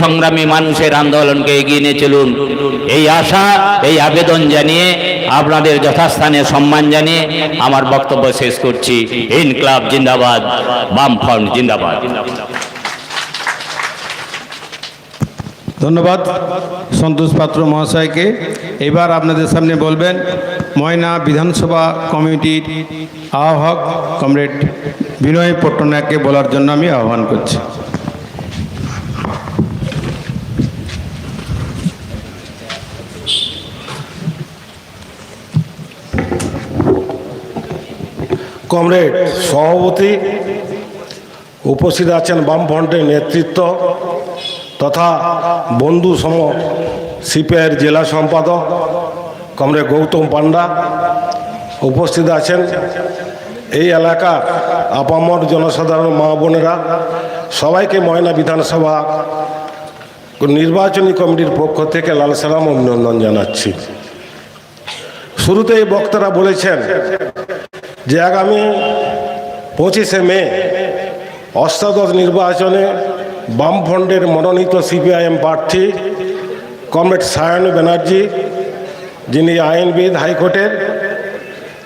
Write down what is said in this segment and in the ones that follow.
সংগ্রামী মানুষের আন্দোলনকে এগিয়ে নিয়ে চলুন। এই আশা, এই আবেদন জানিয়ে আপনাদের যথাস্থানে সম্মান জানিয়ে আমার বক্তব্য শেষ করছি। ইনকলাব জিন্দাবাদ, বাম বামফ্রন্ট জিন্দাবাদ। ধন্যবাদ সন্তোষ পাত্র মহাশয়কে। এবার আপনাদের সামনে বলবেন, ময়না বিধানসভা কমিটির আহ্বায়ক কমরেড বিনয় পট্টনায়ককে বলার জন্য আমি আহ্বান করছি। কমরেড সভাপতি উপস্থিত আছেন বামফ্রন্টের নেতৃত্ব তথা বন্ধু সম সিপিআইয়ের জেলা সম্পাদক কমরেড গৌতম পান্ডা উপস্থিত আছেন। এই এলাকার আপামর জনসাধারণ মা বোনেরা, সবাইকে ময়না বিধানসভা নির্বাচনী কমিটির পক্ষ থেকে লাল সালাম অভিনন্দন জানাচ্ছি। শুরুতেই বক্তারা বলেছেন যে আগামী পঁচিশে মে অষ্টাদশ নির্বাচনে বামফ্রন্টের মনোনীত সিপিআইএম প্রার্থী কমরেড সায়ন ব্যানার্জি, যিনি আইনবিদ হাইকোর্টের,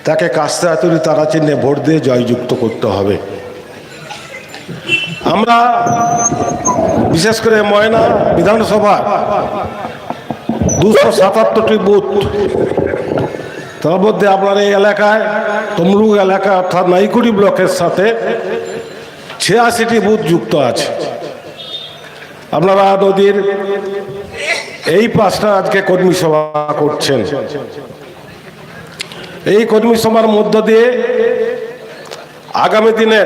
তাকে কাস্তে হাতুড়ি তারা চিহ্নে ভোট দিয়ে জয়যুক্ত করতে হবে। আমরা বিশেষ করে ময়না বিধানসভা দুশো সাতাত্তরটি বুথ তার মধ্যে আপনার এই এলাকায়, তমলুক এলাকা অর্থাৎ নাইকুড়ি ব্লকের সাথে ছিয়াশিটি বুথ যুক্ত আছে। আপনারা নদীর এই পাঁচটা আজকে কর্মী সভা করছেন। এই কর্মী সভার মধ্য দিয়ে আগামী দিনে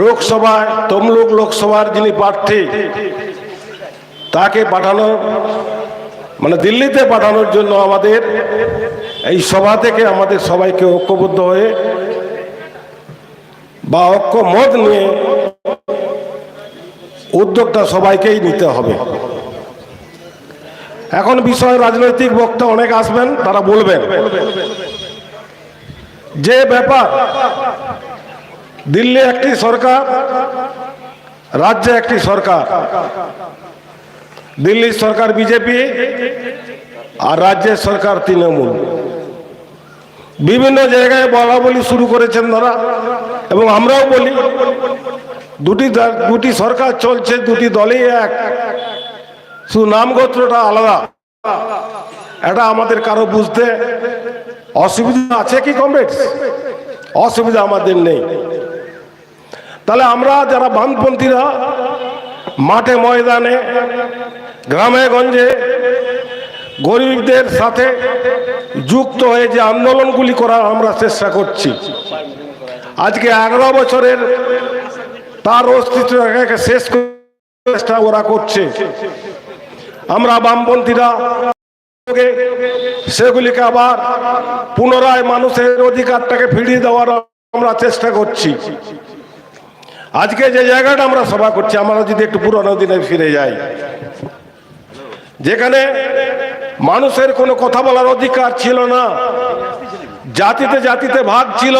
লোকসভায়, তমলুক লোকসভার যিনি প্রার্থী, তাকে পাঠানো মানে দিল্লিতে পাঠানোর জন্য আমাদের, এই সভা থেকে আমাদের সবাইকে ঐক্যবদ্ধ হয়ে বা ঐক্যমত নিয়ে উদ্যোগটা সবাইকেই নিতে হবে। এখন বিষয় রাজনৈতিক বক্তা অনেক আসবেন, তারা বলবেন। যে ব্যাপার, দিল্লি একটি সরকার, রাজ্যে একটি সরকার দিল্লির সরকার বিজেপি আর রাজ্যের সরকার তৃণমূল। বিভিন্ন জায়গায় বলা বলি শুরু করেছেন তারা এবং আমরাও বলি, দুটি দুটি সরকার চলছে, দুটি দলই এক। শুধু আলাদা। এটা আমাদের কারও বুঝতে অসুবিধা আছে কি কমরেড? অসুবিধা আমাদের নেই। তাহলে আমরা যারা বামপন্থীরা মাঠে ময়দানে, গ্রামে গঞ্জে গরিবদের সাথে যুক্ত হয়ে যে আন্দোলনগুলি করার আমরা চেষ্টা করছি। আজকে এগারো বছরের তার অস্তিত্বকে শেষ চেষ্টা ওরা করছে। আমরা বামপন্থীরা সেগুলিকে আবার পুনরায় মানুষের অধিকারটাকে ফিরিয়ে দেওয়ার আমরা চেষ্টা করছি। আজকে যে জায়গাটা আমরা সভা করছি, আমরা যদি একটু পুরোনো দিনে ফিরে যাই, যেখানে মানুষের কোনো কথা বলার অধিকার ছিল না, জাতিতে জাতিতে ভাগ ছিল,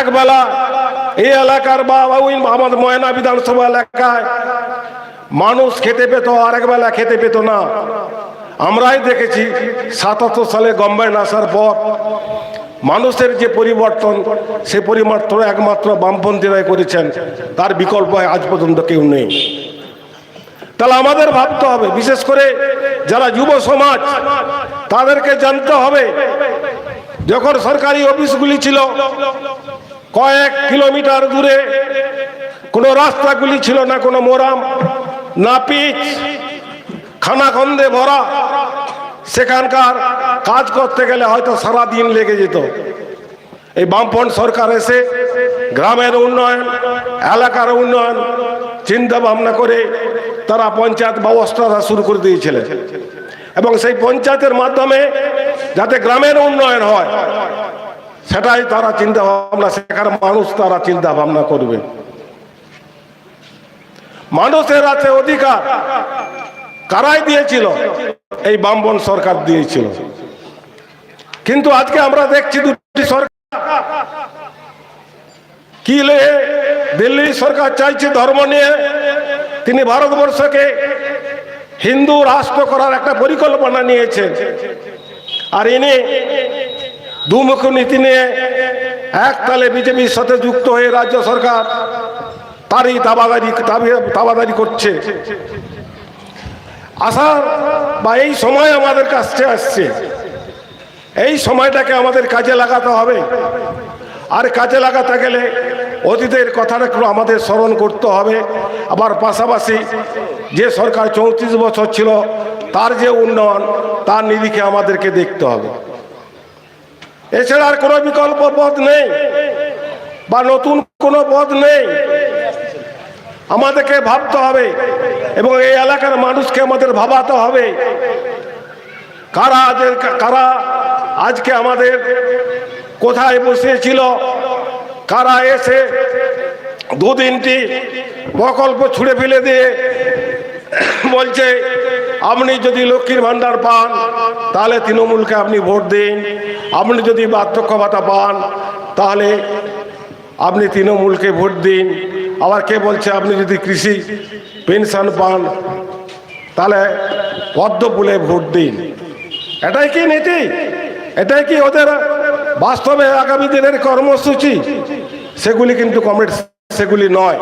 একবেলা এই এলাকার বা আমাদের ময়না বিধানসভা এলাকায় মানুষ খেতে পেত আরেক বেলা খেতে পেত না। আমরাই দেখেছি, সাতাত্তর সালে গভর্নমেন্ট আসার পর মানুষের যে পরিবর্তন, সে পরিবর্তন একমাত্র বামপন্থীরাই করেছেন। তার বিকল্প আজ পর্যন্ত কেউ নেই। তাহলে আমাদের ভাবতে হবে, বিশেষ করে যারা যুব সমাজ, তাদেরকে জানতে হবে, যখন সরকারি অফিসগুলি ছিল, কয়েক কিলোমিটার দূরে, কোনো রাস্তাগুলি ছিল না, কোনো মোরাম, না পিচ, খানাখন্দে ভরা সেখানকার কাজ করতে গেলে হয়তো সারা দিন লেগে যেত। এই বামপন্থ সরকার এসে গ্রামের উন্নয়ন, এলাকার উন্নয়ন, চিন্তা ভাবনা করে তারা পঞ্চায়েত ব্যবস্থাটা শুরু করে দিয়েছিলেন। এবং সেই পঞ্চায়েতের মাধ্যমে যাতে গ্রামের উন্নয়ন হয়, সেটাই তারা চিন্তা ভাবনা সেখানে মানুষ তারা চিন্তা ভাবনা করবে। মানুষের আছে অধিকার কারাই দিয়েছিল? এই বামবন সরকার দিয়েছিল। কিন্তু আজকে আমরা দেখছি দুটি সরকার। কি দিল্লি সরকার চাইছে ধর্ম নিয়ে? তিনি ভারতবর্ষকে হিন্দু রাষ্ট্র করার একটা পরিকল্পনা নিয়েছেন। আর ইনি দুমুখ নীতি নিয়ে এক তালে বিজেপির সাথে যুক্ত হয়ে রাজ্য সরকার তারই তাবাদারি তাবি- তাবাদারি করছে। আসার বা এই সময় আমাদের কাছে আসছে। এই সময়টাকে আমাদের কাজে লাগাতে হবে। আর কাজে লাগাতে গেলে অতীতের কথাটা একটু আমাদের স্মরণ করতে হবে। আবার পাশাপাশি যে সরকার চৌত্রিশ বছর ছিল, তার যে উন্নয়ন, তার নিরিখে আমাদেরকে দেখতে হবে। এছাড়া আর কোনো বিকল্প পথ নেই, বা নতুন কোনো পথ নেই। আমাদেরকে ভাবতে হবে এবং এই এলাকার মানুষকে আমাদের ভাবাতে হবে। কারা কারা আজকে আমাদের কোথায় বসেছিল কারা এসে দু তিনটি প্রকল্প ছুঁড়ে ফেলে দিয়ে বলছে, আপনি যদি লক্ষ্মীর ভাণ্ডার পান, তাহলে তৃণমূলকে আপনি ভোট দিন। আপনি যদি বার্ধক্য ভাতা পান, তাহলে আপনি তৃণমূলকে ভোট দিন। আবার কে বলছে, আপনি যদি কৃষি পেনশন পান, তাহলে পদ্মফুলে ভোট দিন। এটাই কি নীতি? এটাই কি ওদের বাস্তবে আগামী দিনের কর্মসূচি? সেগুলি কিন্তু কমরেড, সেগুলি নয়।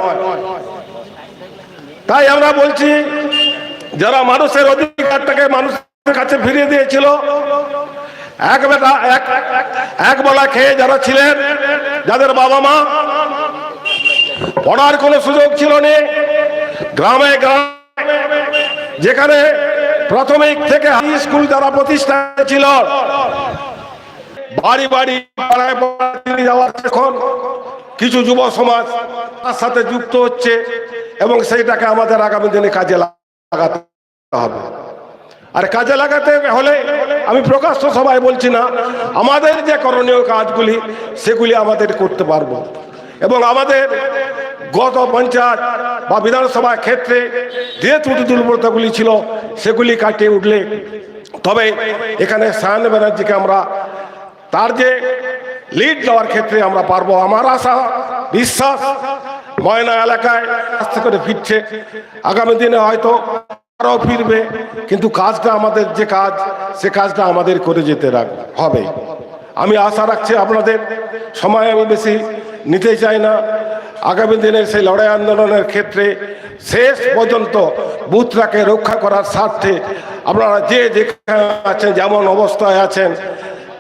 তাই আমরা বলছি, যারা মানুষের অধিকারটাকে মানুষের কাছে ফিরিয়ে দিয়েছিল, এক বেটা এক এক বেলা খেয়ে যারা ছিলেন, যাদের বাবা মা পড়ার কোনো সুযোগ ছিল না। গ্রামে গ্রামে যেখানে প্রাথমিক থেকে হাই স্কুল যারা প্রতিষ্ঠা ছিল বাড়ি বাড়ি পাড়ায় পাড়ায় যাওয়ার এখন কিছু যুব সমাজ তার সাথে যুক্ত হচ্ছে এবং সেইটাকে আমাদের আগামী দিনে কাজে লাগাতে হবে। আর কাজে লাগাতে হলে আমি প্রকাশ্য সবাই বলছি না, আমাদের যে করণীয় কাজগুলি সেগুলি আমাদের করতে পারব। এবং আমাদের গত পঞ্চায়েত বা বিধানসভা ক্ষেত্রে যে ত্রুটি দুর্বলতাগুলি ছিল, সেগুলি কাটিয়ে উঠলে তবে এখানে সায়ন ব্যানার্জিকে আমরা, তার যে লিড দেওয়ার ক্ষেত্রে আমরা পারব, আমার আশা, বিশ্বাস, ময়না এলাকায় আস্তে করে ফিরছে। আগামী দিনে হয়তো আরও ফিরবে, কিন্তু কাজটা আমাদের যে কাজ, সে কাজটা আমাদের করে যেতে হবে। আমি আশা রাখছি আপনাদের, সময় আমি বেশি নিতে চাই না। আগামী দিনের সেই লড়াই আন্দোলনের ক্ষেত্রে শেষ পর্যন্ত বুথটাকে রক্ষা করার স্বার্থে আপনারা যে যেখানে আছেন, যেমন অবস্থায় আছেন,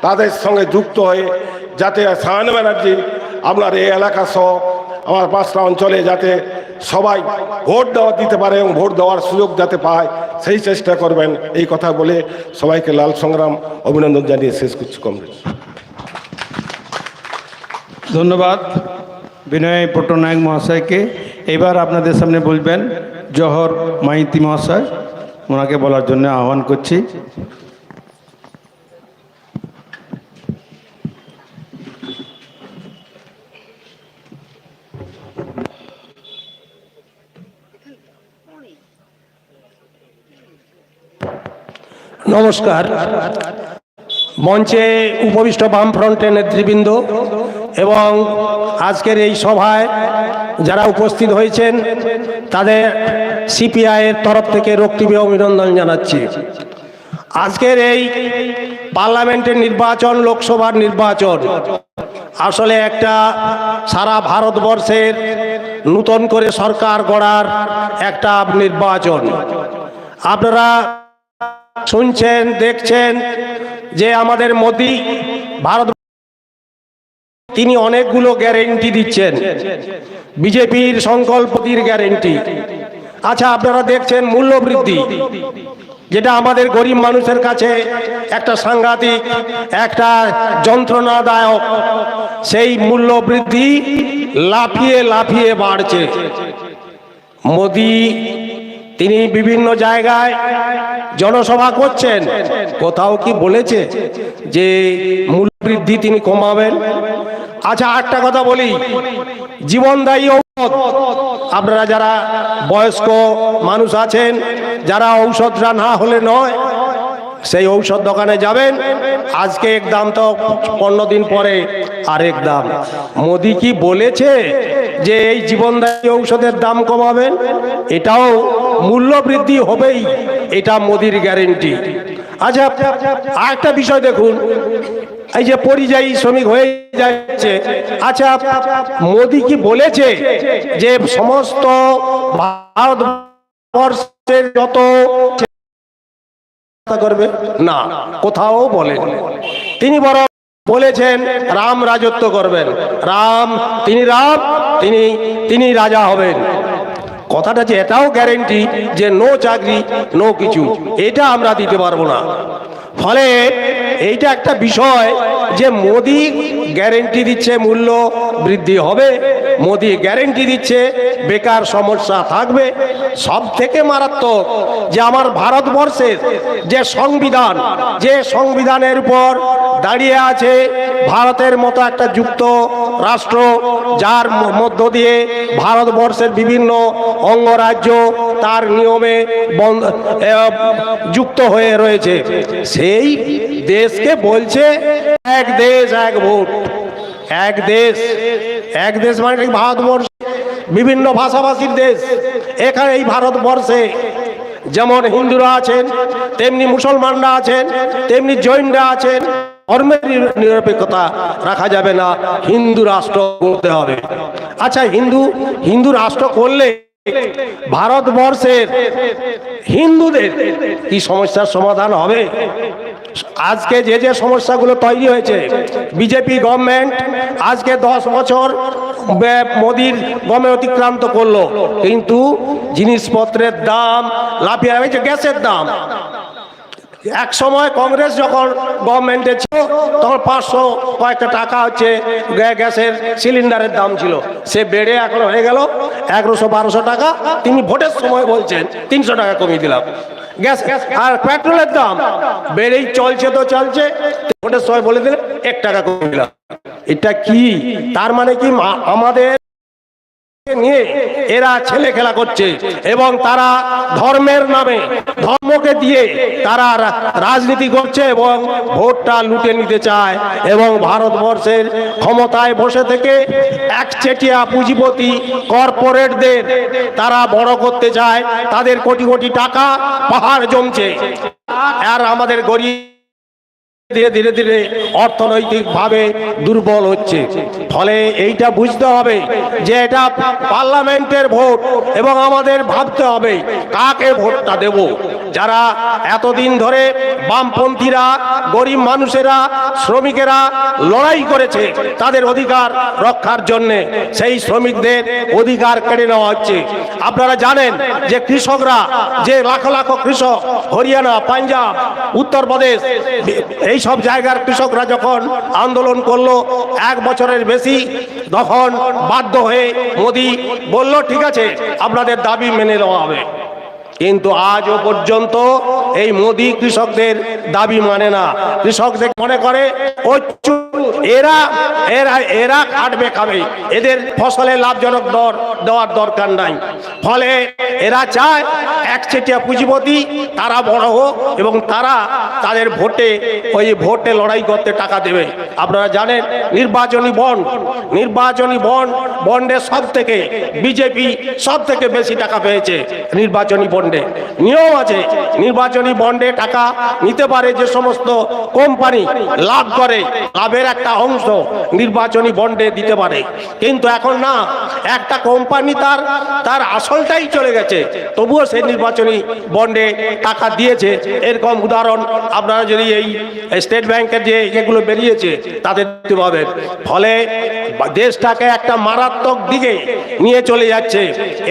তাদের সঙ্গে যুক্ত হয়ে যাতে সায়ন ব্যানার্জি, আপনার এই এলাকা সহ আমার পাঁচটা অঞ্চলে যাতে সবাই ভোট দেওয়া দিতে পারে এবং ভোট দেওয়ার সুযোগ যাতে পায়, সেই চেষ্টা করবেন। এই কথা বলে সবাইকে লাল সংগ্রাম, অভিনন্দন জানিয়ে শেষ করছি কমরেড ধন্যবাদ। বিনয় পট্টনায়ক মহাশয়কে। এবার আপনাদের সামনে বলবেন, জহর মাইতি মহাশয়, ওনাকে বলার জন্য আহ্বান করছি। নমস্কার। মঞ্চে উপবিষ্ট বামফ্রন্টের নেতৃবৃন্দ এবং আজকের এই সভায় যারা উপস্থিত হয়েছেন, তাদের সিপিআইয়ের তরফ থেকে রক্তিমী অভিনন্দন জানাচ্ছি। আজকের এই পার্লামেন্টের নির্বাচন, লোকসভার নির্বাচন, আসলে একটা সারা ভারতবর্ষের নূতন করে সরকার গড়ার একটা নির্বাচন। আপনারা শুনছেন, দেখছেন যে আমাদের মোদি ভারত তিনি অনেকগুলো গ্যারেন্টি দিচ্ছেন। বিজেপির সংকল্পতির গ্যারেন্টি আচ্ছা আপনারা দেখছেন মূল্যবৃদ্ধি, যেটা আমাদের গরিব মানুষের কাছে একটা সাংঘাতিক, একটা যন্ত্রণাদায়ক, সেই মূল্য বৃদ্ধি লাফিয়ে লাফিয়ে বাড়ছে। মোদি তিনি বিভিন্ন জায়গায় জনসভা করছেন। কোথাও কি বলেছে যে মূল্য বৃদ্ধি তিনি কমাবেন? আচ্ছা একটা কথা বলি। জীবনদায়ী ঔষধ। আপনারা যারা বয়স্ক মানুষ আছেন, যারা ঔষধটা না হলে নয়, সেই ঔষধ দোকানে যাবেন। আজকে এক দাম তো পনেরো দিন পরে আরেক দাম। মোদি কি বলেছে যে এই জীবনদায়ী ঔষধের দাম কমাবেন? এটাও মূল্য বৃদ্ধি হবেই, এটা মোদির গ্যারেন্টি আচ্ছা আরেকটা বিষয় দেখুন, এই যে পরিযায়ী শ্রমিক হয়ে যাচ্ছে। আচ্ছা মোদি কি বলেছে যে সমস্ত ভারতবর্ষের যত করবে? না, কোথাও বলেন। তিনি বরং বলেছেন, রাম রাজত্ব করবেন। রাম, তিনি রাম, তিনি তিনি রাজা হবেন। কথাটা যে এটাও গ্যারেন্টি যে নো চাকরি নো কিছু, এটা আমরা দিতে পারব না। ফলে এইটা একটা বিষয় যে মোদি গ্যারেন্টি দিচ্ছে, মূল্য বৃদ্ধি হবে। মোদি গ্যারেন্টি দিচ্ছে, বেকার সমস্যা থাকবে। সব থেকে মারাত্মক যে আমার ভারতবর্ষের যে সংবিধান, যে সংবিধানের উপর দাঁড়িয়ে আছে ভারতের মতো একটা যুক্ত রাষ্ট্র, যার মধ্য দিয়ে ভারতবর্ষের বিভিন্ন অঙ্গরাজ্য তার নিয়মে যুক্ত হয়ে রয়েছে। সেই দেশকে বলছে, এক দেশ, এক ভোট। এক দেশ এক দেশ মানে ভারতবর্ষ? বিভিন্ন ভাষাভাষীর দেশ। এখানে এই ভারতবর্ষে যেমন হিন্দুরা আছেন, তেমনি মুসলমানরা আছেন, তেমনি জৈনরা আছেন। ধর্মের নিরপেক্ষতা রাখা যাবে না। হিন্দু রাষ্ট্র করতে হবে। আচ্ছা হিন্দু হিন্দু রাষ্ট্র করলে ভারতবর্ষের হিন্দুদের কি সমস্যার সমাধান হবে? আজকে যে যে সমস্যাগুলো তৈরি হয়েছে, বিজেপি গভর্নমেন্ট আজকে দশ বছর মোদীর গমে অতিক্রান্ত করল। কিন্তু জিনিসপত্রের দাম লাফিয়ে গ্যাসের দাম। এক সময় কংগ্রেস যখন গভর্নমেন্টে ছিল, তখন পাঁচশো কয়েকটা টাকা হচ্ছে গ্যা- গ্যাসের সিলিন্ডারের দাম ছিল। সে বেড়ে এখন হয়ে গেল এগারোশো বারোশো টাকা। তিনি ভোটের সময় বলছেন, তিনশো টাকা কমিয়ে দিলাম। গ্যাস, আর পেট্রোলের দাম বেড়েই চলছে তো চলছে। ভোটের সময় বলে দিলেন, এক টাকা কমিয়ে দিলাম। এটা কি? তার মানে কি আমাদের নিয়ে এরা ছেলে খেলা করছে এবং তারা ধর্মের নামে, ধর্মকে দিয়ে তারা রাজনীতি করছে এবং ভোটটা লুটে নিতে চায় এবং ভারতবর্ষের ক্ষমতায় বসে থেকে একচেটিয়া পুঁজিপতি কর্পোরেটদের তারা বড় করতে চায়। তাদের কোটি কোটি টাকা পাহাড় জমছে। আর আমাদের গরিব ধীরে ধীরে ধীরে অর্থনৈতিকভাবে দুর্বল হচ্ছে। ফলে এইটা বুঝতে হবে যে এটা পার্লামেন্টের ভোট এবং আমাদের ভাবতে হবে কাকে ভোটটা দেব। যারা এতদিন ধরে বামপন্থীরা, গরিব মানুষেরা, শ্রমিকেরা লড়াই করেছে, তাদের অধিকার রক্ষার জন্যে সেই শ্রমিকদের অধিকার কেড়ে নেওয়া হচ্ছে। আপনারা জানেন যে কৃষকরা যে লাখ লাখ কৃষক হরিয়ানা, পাঞ্জাব, উত্তরপ্রদেশ, এই সব জায়গার কৃষকরা যখন আন্দোলন করল, এক বছরের বেশি তখন বাধ্য হয়ে মোদি বলল, ঠিক আছে, আপনাদের দাবি মেনে নেওয়া হবে। কিন্তু আজও পর্যন্ত এই মোদি কৃষকদের দাবি মানে না। কৃষকদের মনে করে এরা এরা এরা খাটবে খাবে। এদের ফসলে লাভজনক দর দেওয়ার দরকার নাই। ফলে এরা চায় একচেটিয়া পুঁজিপতি, তারা বড় হোক এবং তারা তাদের ভোটে, ওই ভোটে লড়াই করতে টাকা দেবে। আপনারা জানেন, নির্বাচনী বন্ড নির্বাচনী বন্ড, বন্ডে সব থেকে বিজেপি সব থেকে বেশি টাকা পেয়েছে নির্বাচনী বন্ডে। নিয়ম আছে, নির্বাচনী বন্ডে টাকা নিতে পারে যে সমস্ত কোম্পানি লাভ করে, লাভের একটা অংশ নির্বাচনী বন্ডে দিতে পারে। কিন্তু এখন না, একটা কোম্পানি তার তার আসলটাই চলে গেছে। তবুও সে নির্বাচনী বন্ডে টাকা দিয়েছে। এরকম উদাহরণ আপনারা যদি এই স্টেট ব্যাংকের যে এগুলো বেরিয়েছে, তাদের দেখতে পাবেন ফলে দেশটাকে একটা মারাত্মক দিকে নিয়ে চলে যাচ্ছে।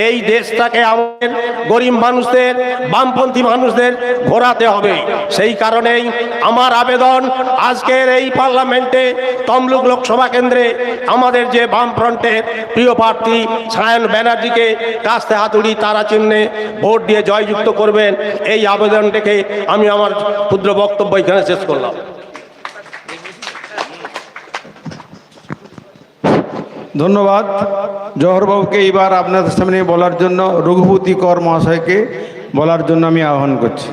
এই দেশটাকে আমাদের গরিব মানুষদের, বামপন্থী মানুষদের ঘোরাতে হবে। সেই কারণেই আমার আবেদন আজকের এই পার্লামেন্টে তমলুক লোকসভা কেন্দ্রে আমাদের যে বামফ্রন্টের প্রিয় প্রার্থী সায়ন ব্যানার্জিকে কাস্তে হাতুড়ি তারা চিহ্নে ভোট দিয়ে জয়যুক্ত করবেন, এই আবেদন রেখে আমি আমার ক্ষুদ্র বক্তব্য এখানে শেষ করলাম। ধন্যবাদ। জহরবাবুকে এইবার আপনাদের সামনে বলার জন্য রঘুপতি কর মহাশয়কে বলার জন্য আমি আহ্বান করছি।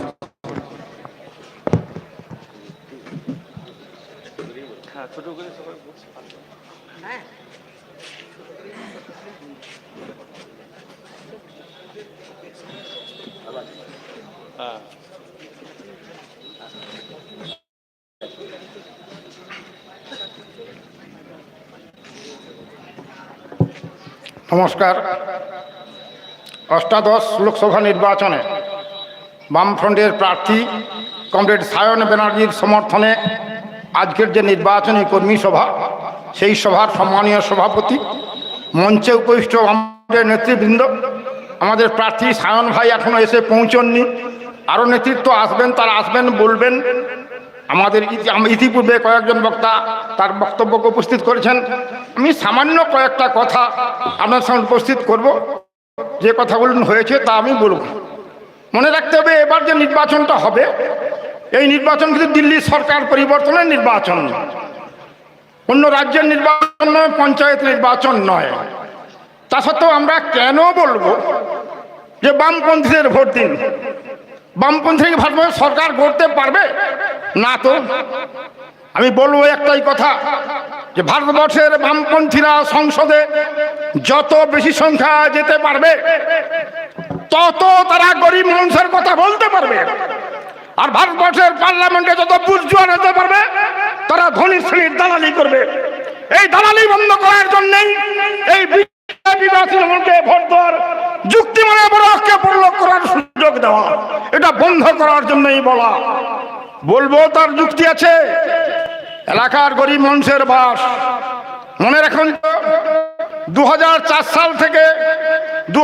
ছোট করে সবাই নমস্কার। অষ্টাদশ লোকসভা নির্বাচনে বামফ্রন্টের প্রার্থী কমরেড সায়ন ব্যানার্জির সমর্থনে আজকের যে নির্বাচনী কর্মী সভা, সেই সভার সম্মানীয় সভাপতি, মঞ্চে উপবিষ্ট আমাদের নেতৃবৃন্দ, আমাদের প্রার্থী সায়ন ভাই এখনও এসে পৌঁছননি। আরও নেতৃত্ব আসবেন, তারা আসবেন, বলবেন। আমাদের ইতিপূর্বে কয়েকজন বক্তা তার বক্তব্যকে উপস্থিত করেছেন। আমি সামান্য কয়েকটা কথা আপনার সামনে উপস্থিত করব। যে কথাগুলো হয়েছে তা আমি বলব। মনে রাখতে হবে, এবার যে নির্বাচনটা হবে এই নির্বাচন কিন্তু দিল্লি সরকার পরিবর্তনের নির্বাচন। অন্য রাজ্যের নির্বাচন নয়, পঞ্চায়েত নির্বাচন নয়। তা সত্ত্বেও আমরা কেন বলব যে বামপন্থীদের ভোট দিন? বামপন্থী ভারতবর্ষ সরকার গড়তে পারবে? না তো। আমি বলব একটাই কথা, যে ভারতবর্ষের বামপন্থীরা সংসদে যত বেশি সংখ্যা যেতে পারবে, তত তারা গরিব মানুষের কথা বলতে পারবে। আর ভারতবর্ষের পার্লামেন্টে যত বুঝজোয়ার হতে পারবে, তারা ধনী শ্রেণির দালালি করবে। এই দালালি বন্ধ করার জন্যই এই বিজেপি বা ভোট দেওয়ার যুক্তি মানে করার সুযোগ দেওয়া। এটা বন্ধ করার জন্যই বলা। বলব, তার যুক্তি আছে। মানুষের বাস। সাল থেকে দু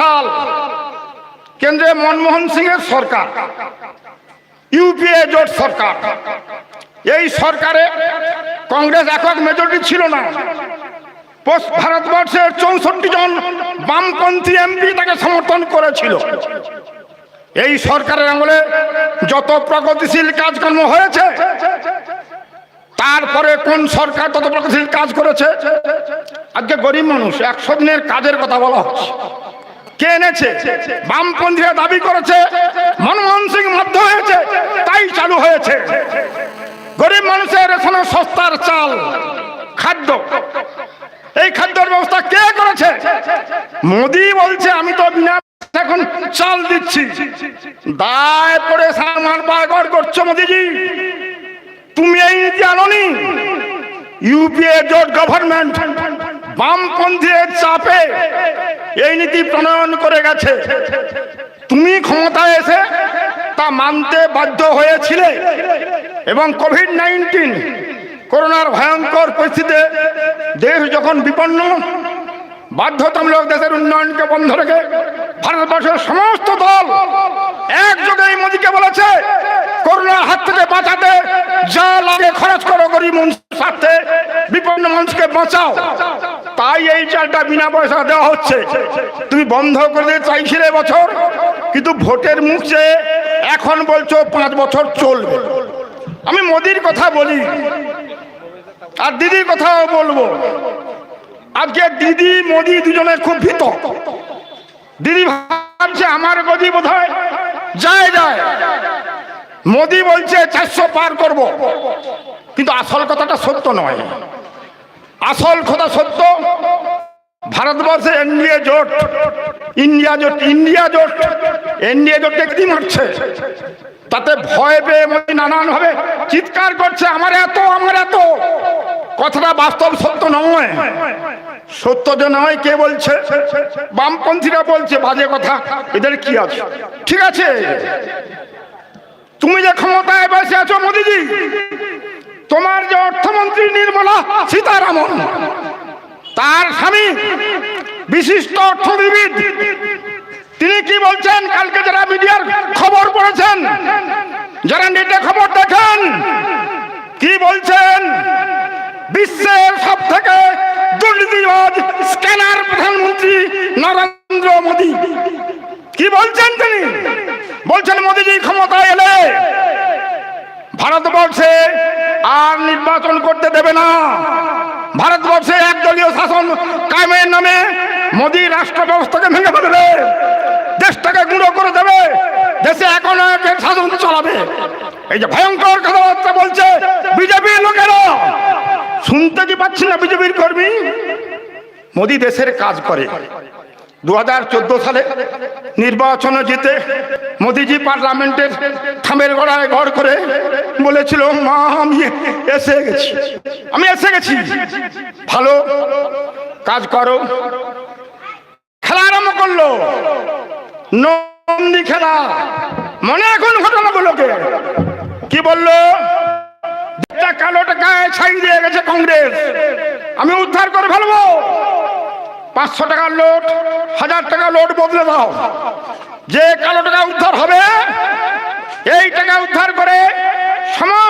সাল কেন্দ্রে মনমোহন সিং এর সরকার। ইউপিএ জোট সরকার। এই সরকারে কংগ্রেস একক মেজরিটি ছিল না। ভারতবর্ষের চৌষট্টি জন বামপন্থী এমপি তাকে সমর্থন করেছিল। এই সরকারের আমলে যত প্রগতিশীল কাজকর্ম হয়েছে, তারপরে কোন সরকার তত প্রগতিশীল কাজ করেছে? আজকে গরিব মানুষ, একশো দিনের কাজের কথা বলা হচ্ছে। কে এনেছে? বামপন্থীরা দাবি করেছে, মনমোহন সিং মধ্য হয়েছে, তাই চালু হয়েছে। গরিব মানুষের এখানে সস্তার চাল, খাদ্য। এই খাদ্যের ব্যবস্থা কে করেছে? মোদি বলছে, আমি তো বিনা এখন চাল দিচ্ছি। দায় পড়ে সামান পাগর করছ মোদিজি। তুমি এই নীতি আনোনি? ইউপিএ জোট গভর্নমেন্ট বামপন্থীদের চাপে এই নীতি প্রণয়ন করে গেছে। তুমি ক্ষমতায় এসে তা মানতে বাধ্য হয়েছিলে এবং কোভিড নাইন্টিন, করোনার ভয়ঙ্কর পরিস্থিতিতে দেশ যখন বিপন্ন, বাধ্যতামূলক দেশের উন্নয়নকে বন্ধ রেখে ভারতবর্ষের সমস্ত দল একযোগে এই মোদীকে বলেছে, করোনার হাত থেকে বাঁচাতে যা লাগে খরচ করো গরিব মানুষের স্বার্থে, বিপন্ন মানুষকে বাঁচাও। তাই এই চালটা বিনা পয়সা দেওয়া হচ্ছে। তুমি বন্ধ করে দিতে চাইছিলে বছর, কিন্তু ভোটের মুখ চেয়ে এখন বলছো পাঁচ বছর চলবে। আমি মোদির কথা বলি, আর দিদির কথাও বলব। আজকে দিদি, মোদি দুজনে খুব ভীত। দিদি ভাবছে আমার গদি বোধ যায় যায়। মোদি বলছে চারশো পার করব। কিন্তু আসল কথাটা সত্য নয়। আসল কথা সত্য ভারতবর্ষে এনডিএ জোট, ইন্ডিয়া জোট ইন্ডিয়া জোট, এনডিএ জোটকে কি মারছে। তাতে ভয় পেয়ে মোদী নানান ভাবে চিৎকার করছে, আমার এত আমার এত। কথাটা বাস্তব সত্য নয়। সত্য যে নয়, কে বলছে? বামপন্থীরা বলছে, বাজে কথা। এদের কি আছে? ঠিক আছে। তুমি যে ক্ষমতায় বসে আছো মোদিজি, তোমার যে অর্থমন্ত্রী নির্মলা সীতারামন তার স্বামী বিশিষ্ট অর্থনীতিবিদ। তিনি কি বলছেন? কালকে যারা মিডিয়ার খবর পড়েছেন, যারা নেটে খবর দেখেন, কি বলছেন? বিশ্বের সব থেকে দুর্নীতিবাজ স্ক্যানার প্রধানমন্ত্রী নরেন্দ্র মোদী। কি বলছেন তিনি? বলছেন, মোদীজি, ক্ষমতায় এলে ভারতবর্ষে আর নির্বাচন করতে দেবে না ভারতবর্ষে একদলীয় শাসন কায়েমের নামে মোদী রাষ্ট্র ব্যবস্থাকে ভেঙে ফেলবে। দেশটাকে গুঁড়ো করে দেবে। দেশে এখন শাসন চালাবে। এই যে ভয়ঙ্কর কথাবার্তা বলছে বিজেপির লোকেরা। শুনতে কি পাচ্ছি না বিজেপির কর্মী? মোদী দেশের কাজ করে। দু হাজার চোদ্দ সালে নির্বাচনে জিতে মোদিজি পার্লামেন্টের থামের গড়ায় গড় করে বলেছিল, মা, আমি এসে গেছি। আমি এসে গেছি। ভালো কাজ করো। খেলা আরম্ভ করল। নন্দী খেলা। মনে এখন ঘটনাগুলোকে। কি বলল? একটা কালো টাকায় ছাই দিয়ে গেছে কংগ্রেস, আমি উদ্ধার করে ফেলব। পাঁচশো টাকার লোট হাজার টাকা লোট বদলে দাও। যে কালো টাকা উদ্ধার হবে, এই টাকা উদ্ধার করে